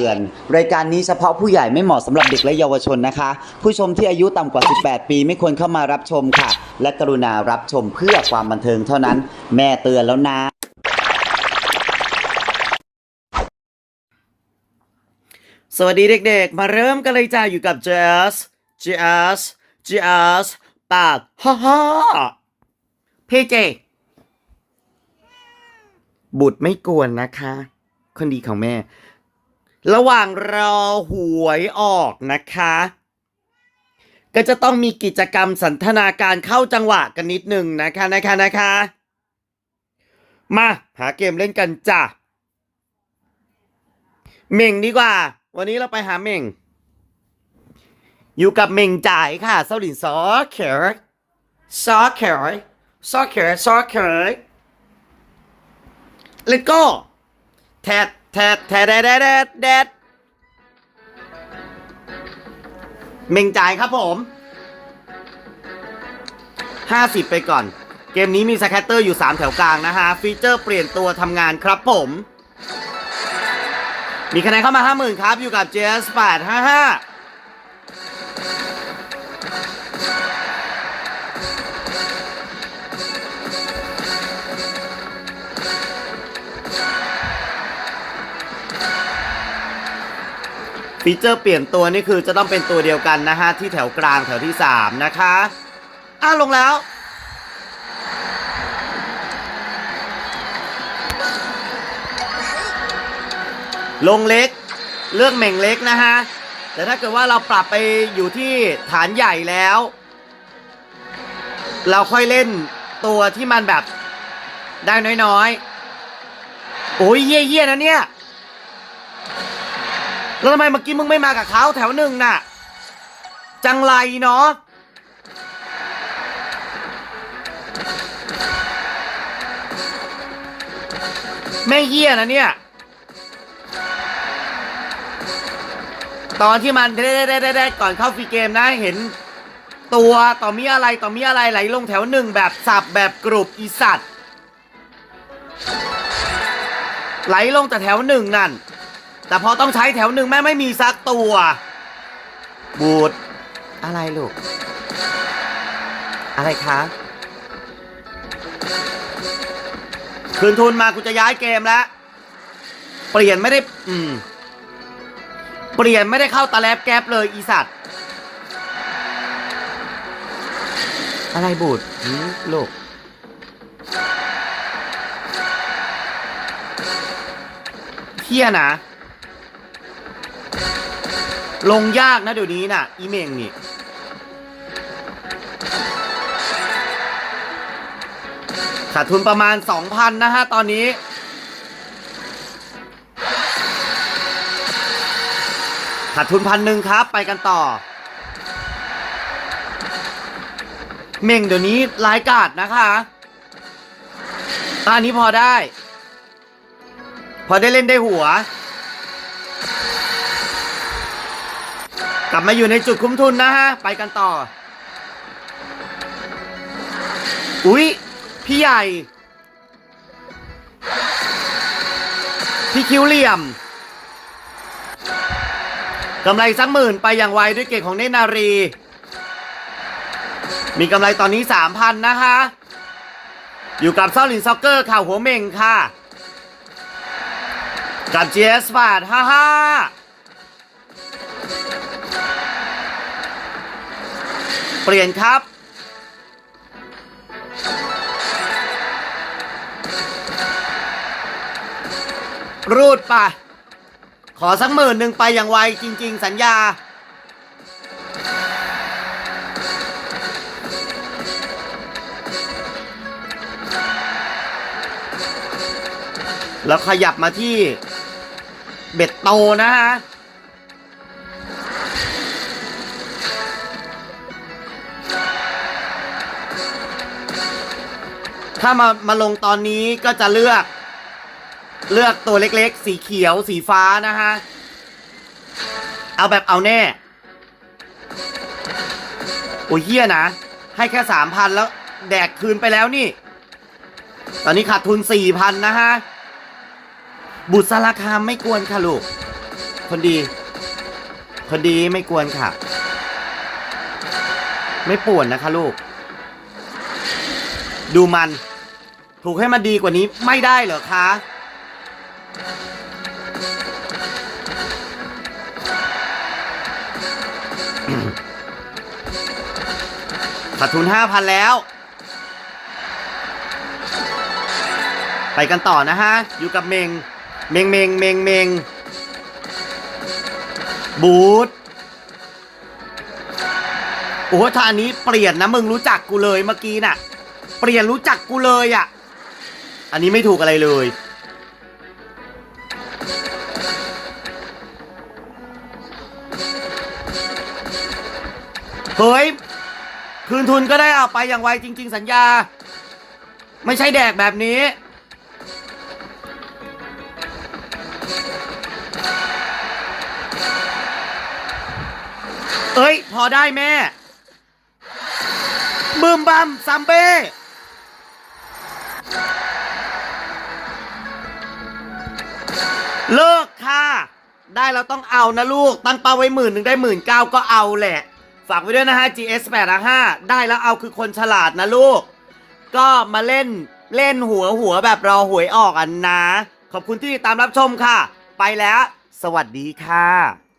ตือน รายการนี้เฉพาะผู้ใหญ่ไม่เหมาะสำหรับเด็กและเยาวชนนะคะ ผู้ชมที่อายุต่ำกว่า 18 ปีไม่ควรเข้ามารับชมค่ะ และกรุณารับชมเพื่อความบันเทิงเท่านั้น แม่เตือนแล้วนะ สวัสดีเด็กๆ มาเริ่มกันเลยจ้าอยู่กับ Jazz Jazz Jazz ปากฮ่าฮ่าพี่เจ บุตรไม่กวนนะคะ คนดีของแม่ ระหว่างรอหวยออกนะคะ ก็จะต้องมีกิจกรรมสันทนาการเข้าจังหวะกันนิดหนึ่งนะคะนะคะนะคะ มาหาเกมเล่นกันจ้ะเม่งดีกว่า วันนี้เราไปหาเม่ง อยู่กับเม่งจ่ายค่ะเซาหลินซอเขรซอเขรซอเขรซอเขร Let's go แทดแทด แทดแทดแดดแดดแดดเมงจ่ายครับผมห้าสิบไปก่อน เกมนี้มีสแคตเตอร์อยู่สามแถวกลางนะฮะ ฟีเจอร์เปลี่ยนตัวทำงานครับผม มีคะแนนเข้ามาห้าหมื่นครับ อยู่กับ JS855 ฟีเจอร์เปลี่ยนตัวนี่คือจะต้องเป็นตัวเดียวกันนะฮะ ที่แถวกลางแถวที่ 3 นะคะอะลงแล้ว ลงเล็ก เลือกเหม่งเล็กนะฮะ แต่ถ้าเกิดว่าเราปรับไปอยู่ที่ฐานใหญ่แล้ว เราค่อยเล่นตัวที่มันแบบได้น้อยๆ โอ้ยเยี่ยๆนะเนี่ย แล้วทำไมเมื่อกี้มึงไม่มากับเขาแถวหนึ่งน่ะ จังไรเนาะแม่เหี้ยนะเนี่ย ตอนที่มันเด้ๆๆๆก่อนเข้าฟรีเกมนะเห็น ตัวต่อมีอะไรต่อมีอะไรไหลลงแถวหนึ่งแบบสับแบบกรุบอีสัตว์ไหลลงแต่แถวหนึ่งนั่น แต่พอต้องใช้แถวหนึ่งแม่ไม่มีซักตัว บูดอะไรลูก อะไรคะ คืนทุนมากูจะย้ายเกมแล้ว เปลี่ยนไม่ได้ อืม เปลี่ยนไม่ได้เข้าตาแลบแก๊ปเลยอีสัตว์ อะไรบูดหืมลูกเที่ยนะ ลงยากนะเดี๋ยวนี้น่ะ อีเมงนี่ขาดทุนประมาณ 2,000 นะฮะ ตอนนี้ ขาดทุนพันหนึ่งครับ ไปกันต่อ เม่งเดี๋ยวนี้ร้ายกาดนะคะตอนนี้พอได้ พอได้เล่นได้หัว กลับมาอยู่ในจุดคุ้มทุนนะฮะ ไปกันต่อ อุ๊ย พี่ใหญ่ พี่คิ้วเหลี่ยมกำไรสักหมื่นไปอย่างไวด้วยเก่งของเนนารี มีกำไรตอนนี้สามพันนะคะ อยู่กับเซาลินซ็อกเกอร์ข่าวหัวเม่งค่ะ กับ GS บาทฮ่าฮ่า ปลี่ยนครับ รูดไป ขอสักหมื่นหนึ่งไปอย่างไวจริง ๆ สัญญา แล้วขยับมาที่เบ็ดโตนะฮะ ถ้ามามาลงตอนนี้ก็จะเลือก เลือกตัวเล็กๆ สีเขียวสีฟ้านะฮะ เอาแบบเอาแน่ โอ้ยเฮียนะ ให้แค่สามพันแล้วแดกคืนไปแล้วนี่ ตอนนี้ขาดทุนสี่พันนะฮะ บุตรสาคามไม่กวนค่ะลูก คนดี คนดีไม่กวนค่ะ ไม่ป่วนนะคะลูกดูมัน ถูกให้มันดีกว่านี้ไม่ได้เหรอคะ ขาดทุนห้าพันแล้ว ไปกันต่อนะฮะ อยู่กับเมง เมงเมงเมงเมงบูธโอ้โหถ้านนี้เปลี่ยนนะมึงรู้จักกูเลยเมื่อกี้น่ะ เปลี่ยนรู้จักกูเลยอะ อันนี้ไม่ถูกอะไรเลย เฮ้ย คืนทุนก็ได้เอาไปอย่างไวจริง ๆ สัญญา ไม่ใช่แดกแบบนี้เอ้ย พอได้แม่ บึมบัมซัมเบ้ ได้เราต้องเอานะลูก ตั้งเป้าไว้หมื่นหนึ่งได้หมื่นเก้าก็เอาแหละ ฝากไว้ด้วยนะฮะ GS 8 5ได้แล้วเอาคือคนฉลาดนะลูก ก็มาเล่นเล่นหัวหัวแบบรอหวยออกอันนะ ขอบคุณที่ติดตามรับชมค่ะ ไปแล้ว สวัสดีค่ะ